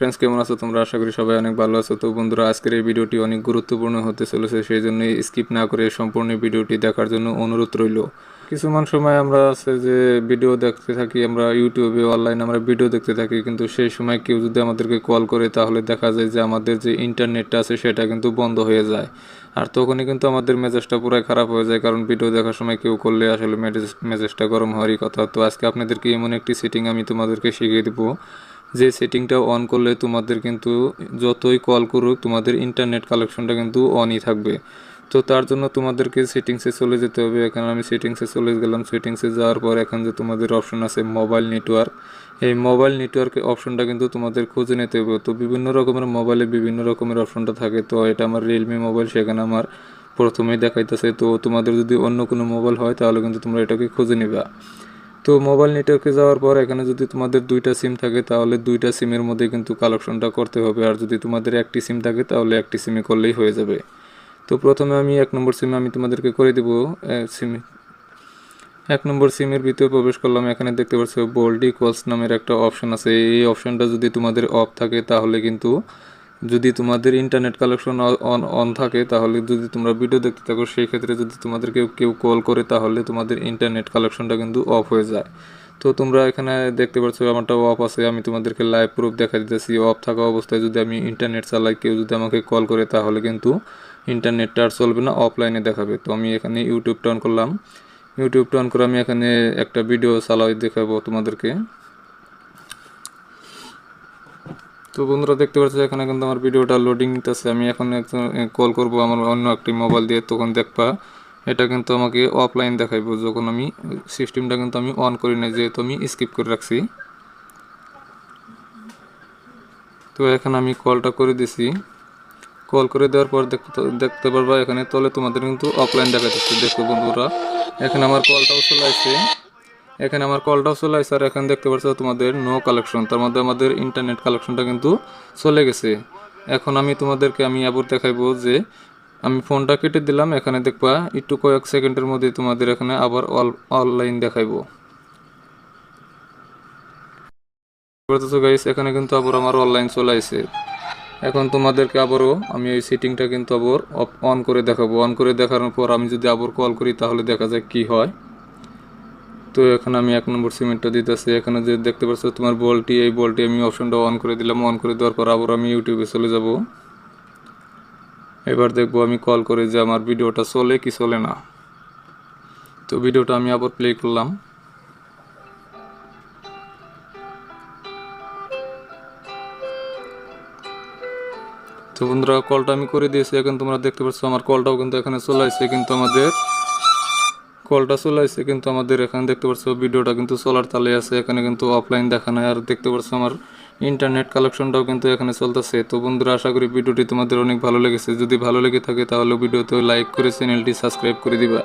Friends কেমন আছো তোমরা? আশা করি সবাই অনেক ভালো আছো। তো বন্ধুরা, আজকের এই ভিডিওটি অনেক গুরুত্বপূর্ণ হতে চলেছে সেই জন্য স্কিপ না করে সম্পূর্ণ ভিডিওটি দেখার জন্য অনুরোধ রইল। কিছুমান সময় আমরা আছে যে ভিডিও দেখতে থাকি, আমরা ইউটিউবে অনলাইনে আমরা ভিডিও দেখতে থাকি, কিন্তু সেই সময় কেউ যদি আমাদেরকে কল করে, তাহলে দেখা যায় যে আমাদের যে ইন্টারনেটটা আছে, সেটা কিন্তু বন্ধ হয়ে যায়। আর তখনই কিন্তু আমাদের মেজাজটা পুরাই খারাপ হয়ে যায়, কারণ ভিডিও দেখার সময় কেউ করলে আসলে মেজাজ, মেজাজটা গরম হওয়ারই কথা। তো আজকে আপনাদেরকে এমন একটি সেটিং আমি তোমাদেরকে শিখিয়ে দেবো যে সেটিংটা অন করলে তোমাদের কিন্তু যতই কল করুক, তোমাদের ইন্টারনেট কালেকশনটা কিন্তু অনই থাকবে। তো তার জন্য তোমাদেরকে সেটিংসে চলে যেতে হবে। এখানে আমি সেটিংসে চলে গেলাম। সেটিংসে যাওয়ার পর এখন যে তোমাদের অপশন আছে মোবাইল নেটওয়ার্ক এই মোবাইল নেটওয়ার্কের অপশনটা কিন্তু তোমাদের খুঁজে নিতে হবে। তো বিভিন্ন রকমের মোবাইলে বিভিন্ন রকমের অপশনটা থাকে। তো এটা আমার রিয়েলমি মোবাইল সেখানে আমার প্রথমেই দেখাইতেছে। তো তোমাদের যদি অন্য কোনো মোবাইল হয়, তাহলে কিন্তু তোমরা এটাকে খুঁজে নিবা। তো মোবাইল নেটওয়ার্কে যাওয়ার পর এখানে যদি তোমাদের দুইটা সিম থাকে, তাহলে দুইটা সিমের মধ্যে কিন্তু কালেকশনটা করতে হবে। আর যদি তোমাদের একটি সিম থাকে, তাহলে একটি সিমে করলেই হয়ে যাবে। তো প্রথমে আমি এক নম্বর সিমে আমি তোমাদেরকে করে দেবো সিমে এক নম্বর সিমের ভিতরে প্রবেশ করলাম, এখানে দেখতে পাচ্ছ বোল্ডি কলস নামের একটা অপশন আছে। এই অপশনটা যদি তোমাদের অফ থাকে, তাহলে কিন্তু যদি তোমাদের ইন্টারনেট কালেকশন অন অন থাকে, তাহলে যদি তোমরা ভিডিও দেখতে থাকো, সেই ক্ষেত্রে যদি তোমাদেরকে কেউ কল করে, তাহলে তোমাদের ইন্টারনেট কালেকশনটা কিন্তু অফ হয়ে যায়। তো তোমরা এখানে দেখতে পাচ্ছ, আমারটা অফ আছে, আমি তোমাদেরকে লাইভ প্রুফ দেখা দিতেছি। অফ থাকা অবস্থায় যদি আমি ইন্টারনেট চালাই, কেউ যদি আমাকে কল করে, তাহলে কিন্তু ইন্টারনেটটা আর চলবে না অফলাইনে দেখাবে। তো আমি এখানে ইউটিউবটা অন করলাম। ইউটিউবটা অন করে আমি এখানে একটা ভিডিও চালাই, দেখাবো তোমাদেরকে। তো বন্ধুরা দেখতে পাচ্ছ এখানে কিন্তু আমার ভিডিওটা লোডিং নিতেছে। আমি এখন কল করব আমার অন্য একটি মোবাইল দিয়ে, তখন দেখবা এটা কিন্তু আমাকে অফলাইন দেখাইবো। যখন আমি সিস্টেমটা কিন্তু আমি অন করি না যেহেতু আমি স্কিপ করে রাখছি। তো এখানে আমি কলটা করে দিছি। কল করে দেওয়ার পর দেখতে পারবা এখানে তলে তোমাদের কিন্তু অফলাইন দেখাচ্ছে দেখো বন্ধুরা, এখানে আমার কলটাও চলে আসছে। এখানে আমার কলটাও চলে আসছে আর এখানে দেখতে পাচ্ছ তোমাদের নো কালেকশন তার মধ্যে আমাদের ইন্টারনেট কালেকশনটা কিন্তু চলে গেছে। এখন আমি তোমাদেরকে আমি আবার দেখাইবো যে আমি ফোনটা কেটে দিলাম, এখানে দেখবা একটু কয়েক সেকেন্ডের মধ্যে তোমাদের এখানে আবার অনলাইন দেখাইবো। এখানে কিন্তু আবার আমার অনলাইন চলে আসছে এখন তোমাদেরকে আবারও আমি এই সেটিংটা কিন্তু আবার অন করে দেখাবো। অন করে দেখানোর পর আমি যদি আবার কল করি তাহলে দেখা যায় কি হয়। তো এখানে আমি এক নম্বর সিমেন্টটা দিতেছি। এখানে যে দেখতে পাচ্ছ, তোমার বলটি, এই বলটি আমি অপশনটা অন করে দিলাম। অন করে দেওয়ার পর আবার আমি ইউটিউবে চলে যাব। এবার দেখব আমি কল করে যে আমার ভিডিওটা চলে কি চলে না। তো ভিডিওটা আমি আবার প্লে করলাম। তো বন্ধুরা কলটা আমি করে দিয়েছি। এখন তোমরা দেখতে পাচ্ছ, আমার কলটাও কিন্তু এখানে চলে আসছে, কিন্তু আমাদের কলটা চলে আসছে, কিন্তু আমাদের এখানে দেখতে পাচ্ছ ভিডিওটা কিন্তু সোলার তালে আছে, এখানে কিন্তু অফলাইন দেখা নাই। আর দেখতে পাচ্ছ আমার ইন্টারনেট কালেকশনটাও কিন্তু এখানে চলতেছে। তো বন্ধুরা, আশা করি ভিডিওটি তোমাদের অনেক ভালো লেগেছে। যদি ভালো লেগে থাকে তাহলে ভিডিওতে লাইক করে চ্যানেলটি সাবস্ক্রাইব করে দিবা।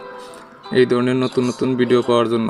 এই ধরনের নতুন নতুন ভিডিও পাওয়ার জন্য।